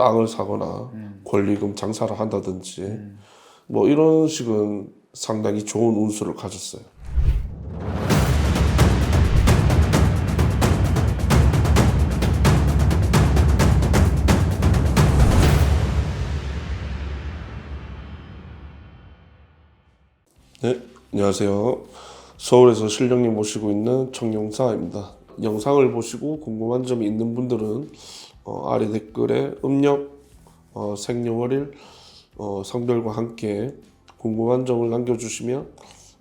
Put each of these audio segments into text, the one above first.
땅을 사거나 권리금 장사를 한다든지 뭐 이런 식은 상당히 좋은 운수를 가졌어요. 네, 안녕하세요. 서울에서 실령님 모시고 있는 청룡사입니다. 영상을 보시고 궁금한 점이 있는 분들은 어, 아래 댓글에 음력 어, 생년월일 어, 성별과 함께 궁금한 점을 남겨주시면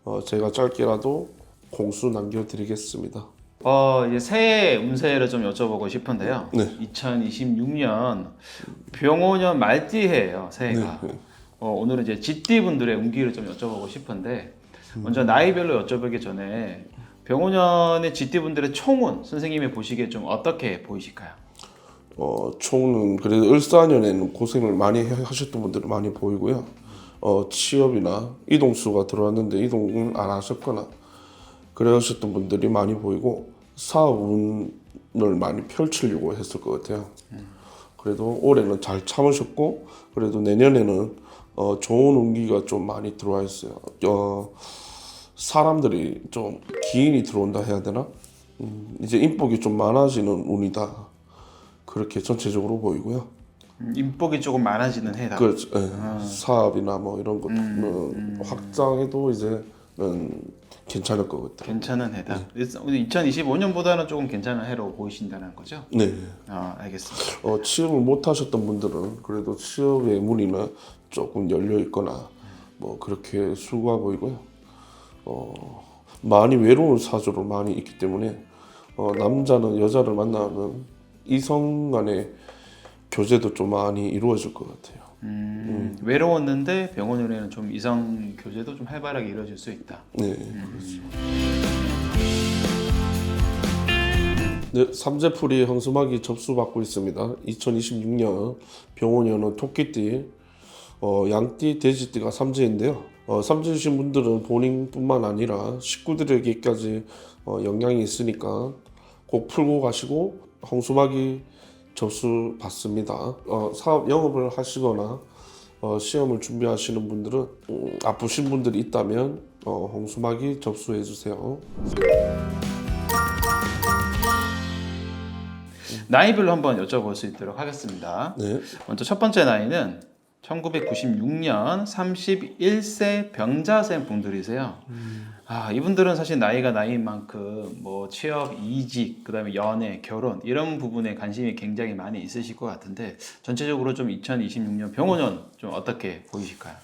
어, 제가 짧게라도 공수 남겨드리겠습니다. 어, 이제 새해 운세를 좀 여쭤보고 싶은데요. 네. 2026년 병오년 말띠해예요, 새해가. 네, 네. 어, 오늘은 이제 쥐띠 분들의 운기를 좀 여쭤보고 싶은데 먼저 나이별로 여쭤보기 전에 병오년의 쥐띠 분들의 총운 선생님이 보시기에 좀 어떻게 보이실까요? 어, 총은 그래도 을사년에는 고생을 많이 해- 하셨던 분들이 많이 보이고요. 어, 취업이나 이동수가 들어왔는데 이동을 안 하셨거나 그래 하셨던 분들이 많이 보이고 사업운을 많이 펼치려고 했을 것 같아요. 그래도 올해는 잘 참으셨고 그래도 내년에는 어, 좋은 운기가 좀 많이 들어와 있어요. 어, 사람들이 좀 기인이 들어온다 해야 되나? 음, 이제 인복이 좀 많아지는 운이다. 그렇게 전체적으로 보이고요. 음, 인복이 조금 많아지는 해다. 그 예, 사업이나 뭐 이런 것들은 확장해도 이제는 괜찮을 것 같아요. 괜찮은 해다. 2025년보다는 조금 괜찮은 해로 보이신다는 거죠? 네. 아, 알겠습니다. 어, 취업을 못 하셨던 분들은 그래도 취업의 문의는 조금 열려 있거나 뭐 그렇게 수고하 보이고요. 어, 많이 외로운 사주로 많이 있기 때문에 어, 남자는 여자를 만나는 이성 간의 교제도 좀 많이 이루어질 것 같아요. 음, 외로웠는데 병원 연애는 좀 이성 교제도 좀 활발하게 이루어질 수 있다. 네, 그렇죠. 네, 삼재풀이 황수막이 접수받고 있습니다. 2026년 병원연은 토끼띠, 어, 양띠, 돼지띠가 삼재인데요. 어, 삼재이신 분들은 본인뿐만 아니라 식구들에게까지 어, 영향이 있으니까 꼭 풀고 가시고 황수막이 접수 받습니다. 어, 사업 영업을 하시거나 어, 시험을 준비하시는 분들은 음, 아프신 분들이 있다면 어, 홍수막이 접수해 주세요. 나이별로 한번 여쭤볼 수 있도록 하겠습니다. 네, 먼저 첫 번째 나이는 1996년 31세 병자생 분들이세요. 아, 이분들은 사실 나이가 나이인 만큼 뭐 취업, 이직, 그다음에 연애, 결혼 이런 부분에 관심이 굉장히 많이 있으실 것 같은데 전체적으로 좀 2026년 병원년 좀 어떻게 보이실까요?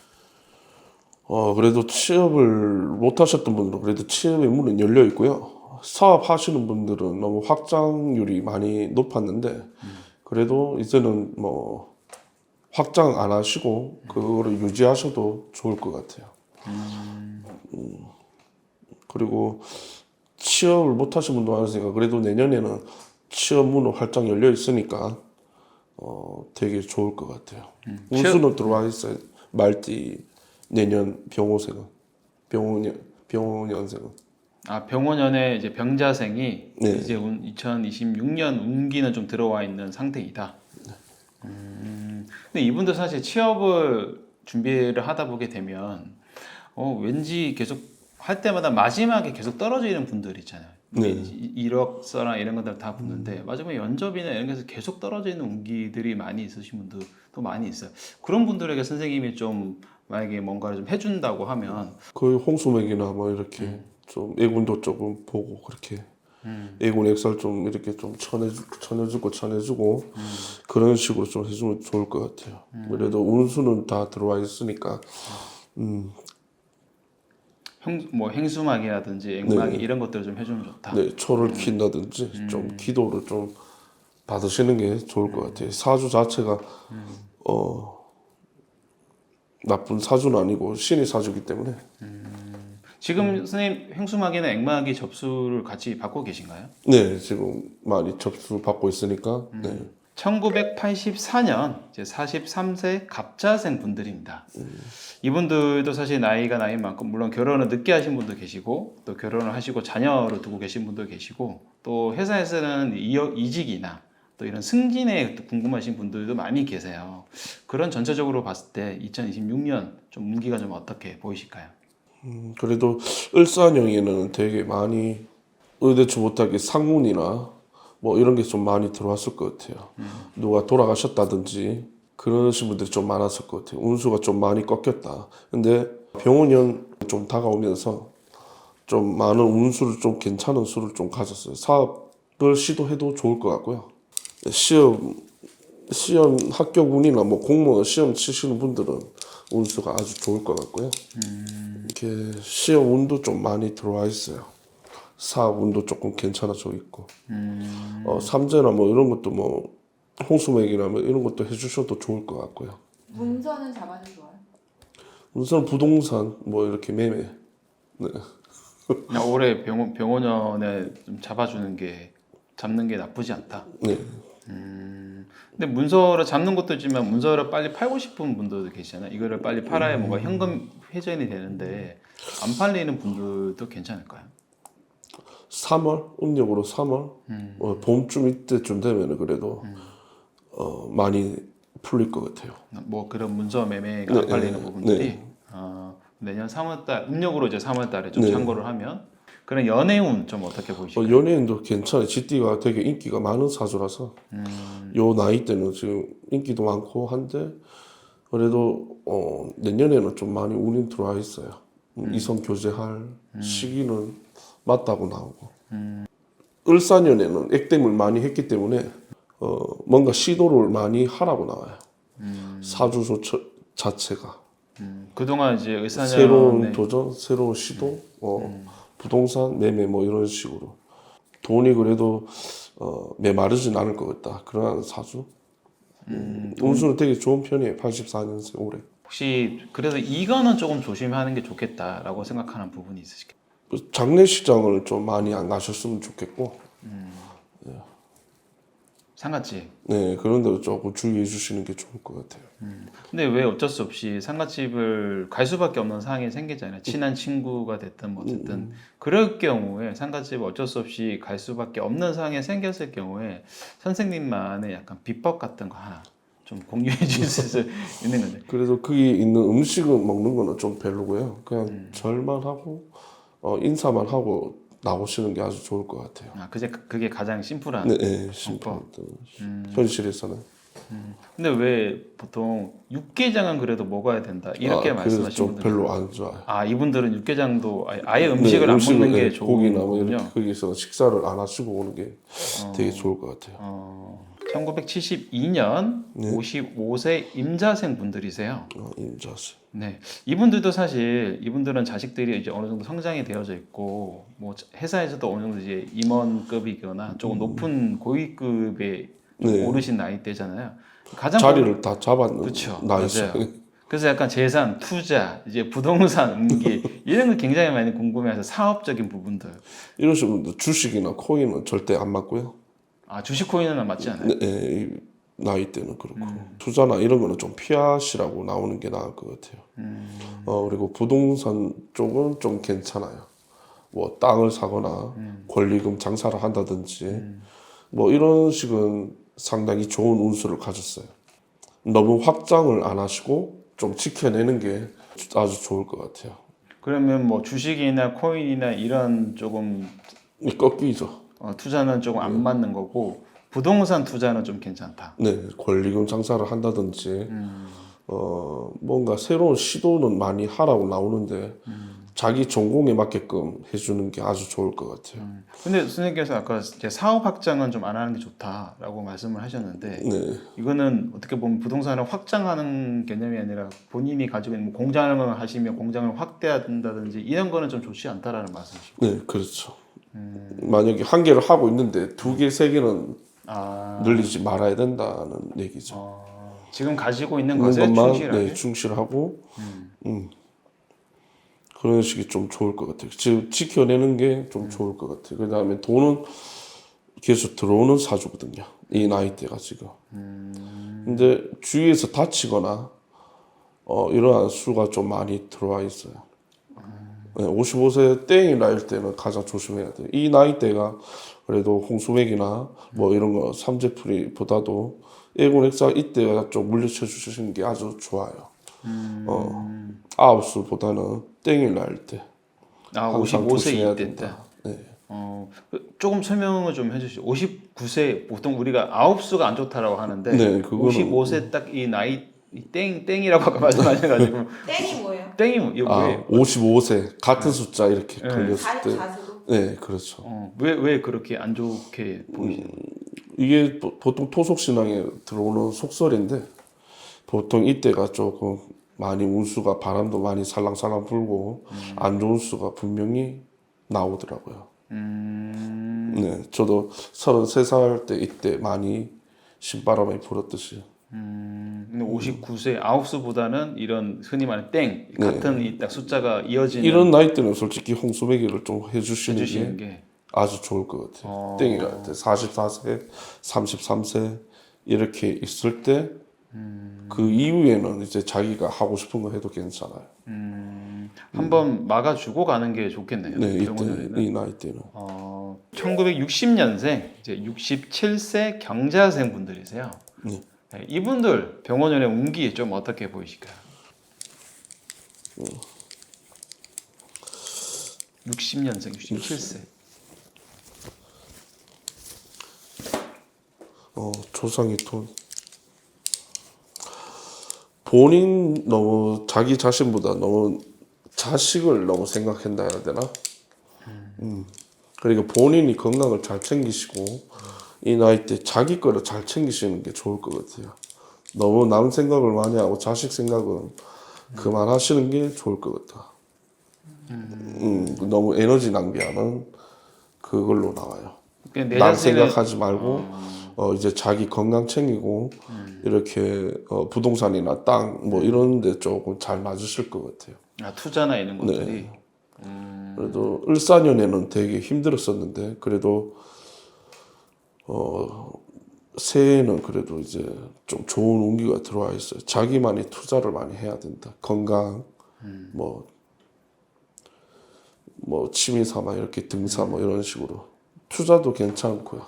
어, 그래도 취업을 못 하셨던 분들은 그래도 취업의 문은 열려 있고요. 사업 하시는 분들은 너무 확장률이 많이 높았는데 그래도 이제는 뭐 확장 안 하시고 그거를 유지하셔도 좋을 것 같아요. 음, 그리고 취업을 못 하신 분도 많으니까 그래도 내년에는 취업 문은 활짝 열려 있으니까 어, 되게 좋을 것 같아요. 운수는 들어와 있어요. 말띠 내년 병호생은 병호년 병호년생은 아, 병원연의 이제 병자생이 네. 이제 운, 2026년 운기는 좀 들어와 있는 상태이다. 음, 근데 이분도 사실 취업을 준비를 하다 보게 되면 어, 왠지 계속 할 때마다 마지막에 계속 떨어지는 분들 있잖아요. 네. 이- 이력서나 이런 것들 다 붙는데 마지막에 면접이나 이런 데서 계속 떨어지는 운기들이 많이 있으신 분들도 많이 있어요. 그런 분들에게 선생님이 좀 만약에 뭔가를 좀 해준다고 하면 그 홍수맥이나 뭐 이렇게 음. 좀 애군도 조금 보고 그렇게 애군 액살 좀 이렇게 좀 쳐내주, 쳐내주고 쳐내주고 음. 그런 식으로 좀 해주면 좋을 것 같아요. 그래도 운수는 다 들어와 있으니까. 음, 행, 뭐 행수막이라든지 앵막이 이런 것들을 좀 해주면 좋다. 네 초를 킨다든지 좀 기도를 좀 받으시는 게 좋을 것 같아요. 사주 자체가 어 나쁜 사주는 아니고 신의 사주기 때문에 지금 선생님 행수막이나 앵막이 접수를 같이 받고 계신가요? 네 지금 많이 접수 받고 있으니까 네. 1984년 이제 43세 갑자생 분들입니다. 이분들도 사실 나이가 나이인 만큼 물론 결혼을 늦게 하신 분도 계시고 또 결혼을 하시고 자녀를 두고 계신 분도 계시고 또 회사에서는 이어- 이직이나 또 이런 승진에 또 궁금하신 분들도 많이 계세요. 그런 전체적으로 봤을 때 2026년 좀 운기가 좀 어떻게 보이실까요? 음, 그래도 을사년에는 되게 많이 의대치 못하게 상문이나 뭐 이런 게 좀 많이 들어왔을 것 같아요. 누가 돌아가셨다든지 그러신 분들이 좀 많았을 것 같아요. 운수가 좀 많이 꺾였다. 근데 병원년 좀 다가오면서 좀 많은 운수를 좀 괜찮은 수를 좀 가졌어요. 사업을 시도해도 좋을 것 같고요. 시험 시험 합격 운이나 뭐 공무원 시험 치시는 분들은 운수가 아주 좋을 것 같고요. 이렇게 시험 운도 좀 많이 들어와 있어요. 사업 운도 조금 괜찮아져 있고, 어, 삼재나 뭐 이런 것도 뭐 홍수맥이나 뭐 이런 것도 해주셔도 좋을 것 같고요. 문서는 잡아도 좋아요. 우선 부동산 뭐 이렇게 매매, 그냥 올해 병원 병원연에 좀 잡아주는 게 잡는 게 나쁘지 않다. 네, 근데 문서를 잡는 것도 있지만 문서를 빨리 팔고 싶은 분들도 계시잖아요. 이거를 빨리 팔아야 뭔가 현금 회전이 되는데 안 팔리는 분들도 괜찮을까요? 3월 음력으로 3월 어, 봄쯤 이때쯤 되면은 그래도 어, 많이 풀릴 것 같아요. 뭐 그런 문서 매매가 네, 안 팔리는 네, 부분들이 어, 내년 3월달 음력으로 이제 3월달에 좀 네. 참고를 하면 그런 연애운 좀 어떻게 어, 보이실까요? 연예인도 괜찮아요. GT가 되게 인기가 많은 사주라서. 요 나이 때는 지금 인기도 많고 한데 그래도 어, 내년에는 좀 많이 운이 들어와 있어요. 음, 이성 교제할 시기는 맞다고 나오고. 을사년에는 액땜을 많이 했기 때문에 어, 뭔가 시도를 많이 하라고 나와요. 사주소 처- 자체가. 음, 그동안 이제 의사년 새로운 도전, 새로운 시도, 어, 부동산 매매 뭐 이런 식으로 돈이 그래도 어, 메마르진 않을 것 같다. 그러한 사주. 음, 운수는 되게 좋은 편이에요. 84년생 올해. 혹시 그래서 이거는 조금 조심하는 게 좋겠다라고 생각하는 부분이 있으실까요? 그 장례식장을 좀 많이 안 가셨으면 좋겠고, 상갓집. 네 그런 데로 조금 주의해 주시는 게 좋을 것 같아요. 근데 왜 어쩔 수 없이 상갓집을 갈 수밖에 없는 상황이 생기잖아요. 친한 친구가 됐든 뭐 됐든 그럴 경우에 상갓집을 어쩔 수 없이 갈 수밖에 없는 상황이 생겼을 경우에 선생님만의 약간 비법 같은 거 하나 좀 공유해 주실 수 있는 건데. 그래도 거기 있는 음식은 먹는 거는 좀 별로고요. 그냥 절만 하고 어, 인사만 하고 나오시는 게 아주 좋을 것 같아요. 아, 그게 그게 가장 심플한. 네, 네 심판 현실에서는. 근데 왜 보통 육개장은 그래도 먹어야 된다 이렇게 아, 말씀하시는 좀 분들. 별로 안 좋아요. 아 이분들은 육개장도 아예, 아예 음식을 네, 안 먹는 네, 게 좋은 고기나 뭐 거군요. 이렇게 거기서 식사를 안 하시고 오는 게 되게 좋을 것 같아요. 어, 1972년 네. 55세 임자생 분들이세요. 어, 임자씨. 네, 이분들도 사실 이분들은 자식들이 이제 어느 정도 성장이 되어져 있고 뭐 회사에서도 어느 정도 이제 임원급이거나 조금 높은 고위급에 좀 음. 네. 오르신 나이대잖아요. 가장 자리를 다 잡았는 그렇죠. 나이스. 맞아요. 그래서 약간 재산, 투자, 이제 부동산, 운기 이런 거 굉장히 많이 궁금해해서 사업적인 부분들. 분들 주식이나 코인은 절대 안 맞고요. 아 주식 코인은 맞지 않아요? 네, 네, 이 나이 때는 그렇고 음. 투자나 이런 거는 좀 피하시라고 나오는 게 나을 것 같아요. 음. 어 그리고 부동산 쪽은 좀 괜찮아요. 뭐 땅을 사거나 음. 권리금 장사를 한다든지 뭐 이런 식은 상당히 좋은 운수를 가졌어요. 너무 확장을 안 하시고 좀 지켜내는 게 아주 좋을 것 같아요. 그러면 뭐 주식이나 코인이나 이런 조금 이 꺾이죠. 어, 투자는 조금 네. 안 맞는 거고 부동산 투자는 좀 괜찮다. 네, 권리금 장사를 한다든지 음. 어 뭔가 새로운 시도는 많이 하라고 나오는데 자기 전공에 맞게끔 해주는 게 아주 좋을 것 같아요. 근데 선생님께서 아까 이제 사업 확장은 좀 안 하는 게 좋다라고 말씀을 하셨는데 네, 이거는 어떻게 보면 부동산을 확장하는 개념이 아니라 본인이 가지고 있는 뭐 공장을 하시면 공장을 확대한다든지 이런 거는 좀 좋지 않다라는 말씀이시고. 네, 그렇죠. 만약에 한 개를 하고 있는데 두 개, 세 개는 아, 늘리지 말아야 된다는 얘기죠. 어, 지금 가지고 있는 있는 것에 것만 충실하게. 네, 충실하고 음. 그런 식이 좀 좋을 것 같아요. 지금 지켜내는 게좀 좋을 것 같아요. 그 다음에 돈은 계속 들어오는 사주거든요. 이 나이대가 지금. 근데 주위에서 다치거나 어, 이러한 수가 좀 많이 들어와 있어요. 네, 55세 땡이 나일 때는 가장 조심해야 돼요. 이 나이대가 그래도 홍수맥이나 뭐 이런 거 삼재풀이보다도 애군 액사 이때가 좀 물리쳐 주시는 게 아주 좋아요. 어, 아홉수보다는 땡일 날 때. 아, 항상 55세 조심해야 이때 때. 된다. 네. 어, 그 조금 설명을 좀 해주시죠. 59세 보통 우리가 아홉 수가 안 좋다라고 하는데 네, 그거는- 55세 딱 이 나이 이 땡 땡이라고 아까 말씀하셔가지고 땡이 뭐예요? 땡이 뭐- 이거 아, 왜? 55세 같은 숫자 이렇게 네. 걸렸을 자, 때. 네, 그렇죠. 어, 왜, 왜 그렇게 안 좋게 보이세요? 이게 보- 보통 토속 신앙에 들어오는 속설인데 보통 이때가 조금 많이 운수가 바람도 많이 살랑살랑 불고 안 좋은 수가 분명히 나오더라고요. 음, 네, 저도 33살 때 이때 많이 신바람이 불었듯이 음, 근데 59세 아홉 수보다는 이런 흔히 말하는 땡 네. 같은 이 딱 숫자가 이어지는 이런 나이 때는 솔직히 홍수배기를 좀 해주시는 해주시는 게 게 아주 좋을 것 같아요. 어. 땡이라 때 44세, 33세 이렇게 있을 때그 음. 이후에는 이제 자기가 하고 싶은 거 해도 괜찮아요. 음, 한번 막아주고 가는 게 좋겠네요. 네, 이때. 이 나이 때는 어, 1960년생 이제 67세 경자생 분들이세요. 네. 네, 이분들 병원연의 운기 좀 어떻게 보이실까요? 60년생, 67세. 어, 조상이 돈 본인 너무 자기 자신보다 너무 자식을 너무 생각한다 해야 되나? 음. 그러니까 본인이 건강을 잘 챙기시고 이 나이 때 자기 거를 잘 챙기시는 게 좋을 것 같아요. 너무 남 생각을 많이 하고 자식 생각은 그만하시는 게 좋을 것 같아. 음, 너무 에너지 낭비하는 그걸로 나와요. 남 생각하지 말고 어 이제 자기 건강 챙기고 이렇게 어 부동산이나 땅 뭐 이런 데 조금 잘 맞으실 것 같아요. 아, 투자나 이런 것들이 네. 그래도 을사년에는 되게 힘들었었는데 그래도 어 새해에는 그래도 이제 좀 좋은 운기가 들어와 있어요. 자기만이 투자를 많이 해야 된다. 건강 뭐뭐 취미 삼아 이렇게 등사 뭐 이런 식으로 투자도 괜찮고요.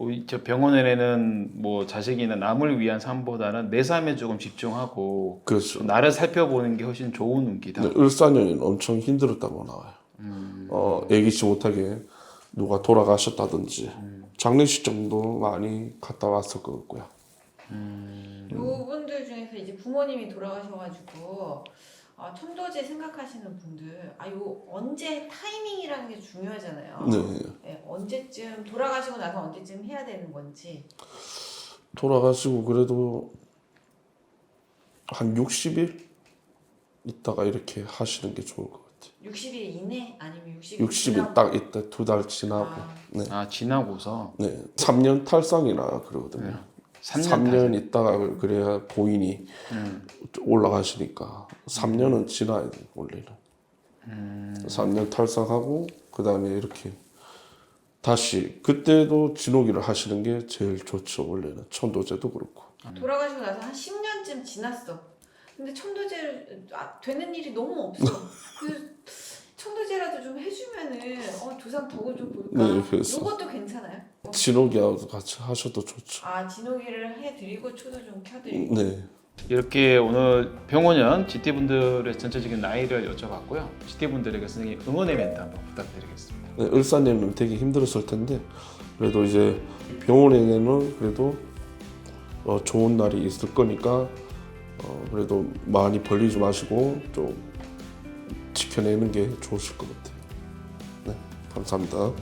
어, 이저 병원에는 뭐 자식이나 남을 위한 삶보다는 내 삶에 조금 집중하고 그렇죠. 나를 살펴보는 게 훨씬 좋은 운기다. 근데 을사년에는 엄청 힘들었다고 나와요. 어, 예기치 못하게 누가 돌아가셨다든지 장례식 정도 많이 갔다 왔을 것 같고요. 요분들 중에서 이제 부모님이 돌아가셔가지고 아, 천도제 생각하시는 분들 아요 언제 타이밍이라는 게 중요하잖아요. 네. 네, 언제쯤 돌아가시고 나서 언제쯤 해야 되는 건지. 돌아가시고 그래도 한 60일 있다가 이렇게 하시는 게 좋을 것 같아요. 60일 이내 아니면 60일 60일 딱 이때 두 달 지나고 아, 네. 아 지나고서 네. 3년 탈상이나 그러거든요. 3년, 3년 있다가 그래야 보인이 음. 올라가시니까 3년은 지나야 돼 원래는. 음. 3년 탈상하고 그 다음에 이렇게 다시 그때도 진호기를 하시는 게 제일 좋죠 원래는 천도제도 그렇고. 돌아가시고 나서 한 10년쯤 지났어. 근데 천도제를 아, 되는 일이 너무 없어. 그 천도제라도 좀 해주면은 어 조상 덕을 좀 볼까. 네, 그래서. 이것도 괜찮아요? 어. 진호기하고 같이 하셔도 좋죠. 아 진호기를 해드리고 초도 좀 켜드리고. 네. 이렇게 오늘 병원연 GT 분들의 전체적인 나이를 여쭤봤고요. GT 분들에게 선생님 응원의 멘트 한번 부탁드리겠습니다. 네, 을사년은 되게 힘들었을 텐데 그래도 이제 병원에는 그래도 어, 좋은 날이 있을 거니까 어, 그래도 많이 벌리지 마시고 좀 지켜내는 게 좋으실 것 같아요. 네, 감사합니다.